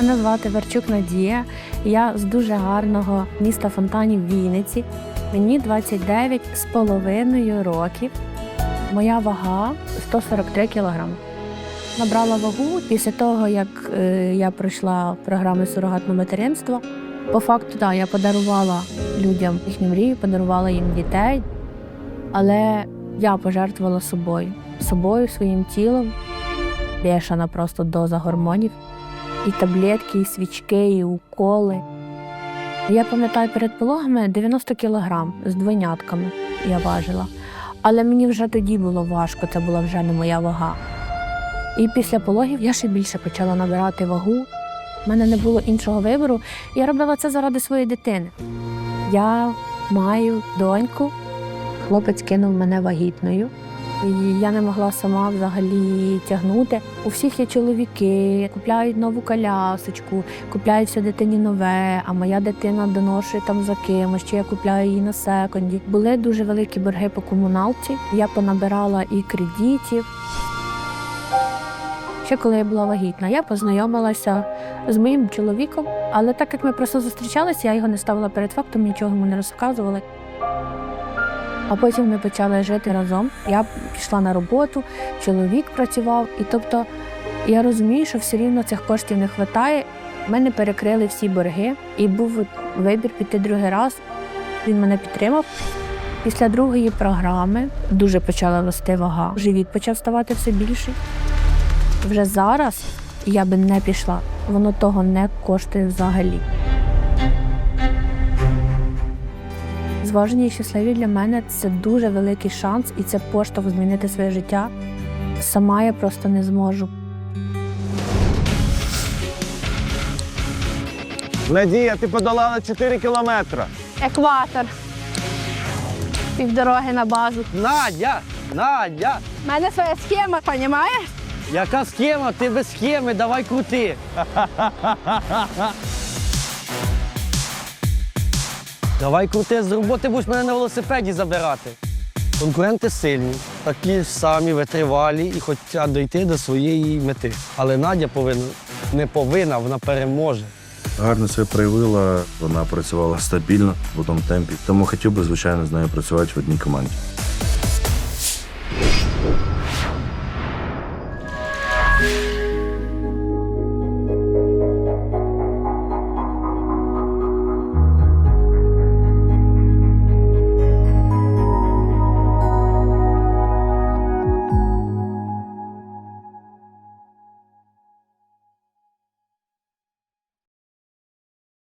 Мене звати Верчук Надія. Я з дуже гарного міста Фонтанів Вінниці. Мені 29 з половиною років. Моя вага 143 кілограми. Набрала вагу після того, як е, я пройшла програми сурогатного материнства. По факту, так, я подарувала людям їхню мрію, подарувала їм дітей, але я пожертвувала собою, собою, своїм тілом. Бешена просто доза гормонів. І таблетки, і свічки, і уколи. Я пам'ятаю, перед пологами 90 кілограм з двойнятками я важила. Але мені вже тоді було важко, це була вже не моя вага. І після пологів я ще більше почала набирати вагу. У мене не було іншого вибору. Я робила це заради своєї дитини. Я маю доньку, хлопець кинув мене вагітною. І я не могла сама взагалі тягнути. У всіх є чоловіки, купляють нову колясочку, купляють дитині нове, а моя дитина доношує там за кимось, чи я купляю її на секонді. Були дуже великі борги по комуналці. Я понабирала і кредитів. Ще коли я була вагітна, я познайомилася з моїм чоловіком, але так як ми просто зустрічалися, я його не ставила перед фактом, нічого йому не розказувала. А потім ми почали жити разом. Я пішла на роботу, чоловік працював, і тобто я розумію, що все рівно цих коштів не вистачає. Мене перекрили всі борги, і був вибір піти другий раз. Він мене підтримав. Після другої програми дуже почала рости вага. Живіт почав ставати все більший. Вже зараз я би не пішла. Воно того не коштує взагалі. Зважені і щасливі для мене це дуже великий шанс, і це поштовх змінити своє життя. Сама я просто не зможу. Надія, ти подолала 4 кілометри. Екватор. Півдороги на базу. Надя! Надя! У мене своя схема, розумієш? Яка схема? Ти без схеми, давай крути. Давай крути, з роботи будеш мене на велосипеді забирати. Конкуренти сильні, такі самі витривалі і хочуть дійти до своєї мети. Але Надя повинна не повинна, вона переможе. Гарно себе проявила, вона працювала стабільно в одному темпі. Тому хотів би, звичайно, з нею працювати в одній команді.